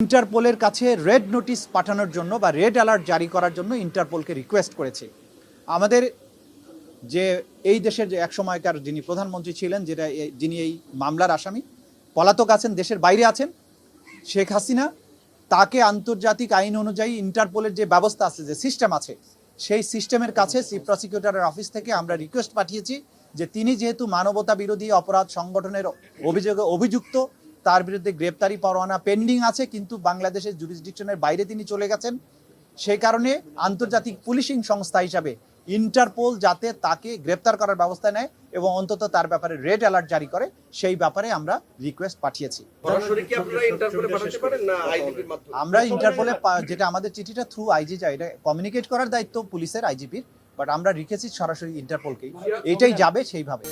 ইন্টারপোলের কাছে red notice পাঠানোর জন্য বা রেড অ্যালার্ট জারি করার জন্য ইন্টারপোলকে রিকোয়েস্ট করেছে। আমাদের যে এই দেশের যে সময়কার যিনি প্রধানমন্ত্রী ছিলেন, যেটা যিনি এই মামলার আসামি, পলাতক আছেন, দেশের বাইরে আছেন, শেখ হাসিনা, তাকে আন্তর্জাতিক আইন অনুযায়ী ইন্টারপোলের যে ব্যবস্থা আছে, যে সিস্টেম আছে, সেই সিস্টেমের কাছে চিফ প্রসিকিউটরের অফিস থেকে আমরা রিকোয়েস্ট পাঠিয়েছি যে তিনি যেহেতু মানবতা বিরোধী অপরাধ সংগঠনের অভিযোগে অভিযুক্ত তার বিরুদ্ধে গ্রেপ্তারি পরোয়ানা পেন্ডিং আছে কিন্তু বাংলাদেশের জুরিসডিকশনের বাইরে তিনি চলে গেছেন। সেই কারণে আন্তর্জাতিক পুলিশিং সংস্থা হিসাবে ইন্টারপোল যাতে তাকে গ্রেপ্তার করার ব্যবস্থা নেয় এবং অন্তত তার ব্যাপারে রেড অ্যালার্ট জারি করে সেই ব্যাপারে আমরা রিকোয়েস্ট পাঠিয়েছি। সরাসরি কি আপনারা ইন্টারপোলে পাঠাতে পারেন না আইডিপির মাধ্যমে? আমরা ইন্টারপোলে যেটা আমাদের চিঠিটা থ্রু আইজি যায় এটা কমিউনিকেট করার দায়িত্ব পুলিশের আইজিপির বাট আমরা লিখেছি সরাসরি ইন্টারপোলকেই এটাই যাবে সেইভাবে।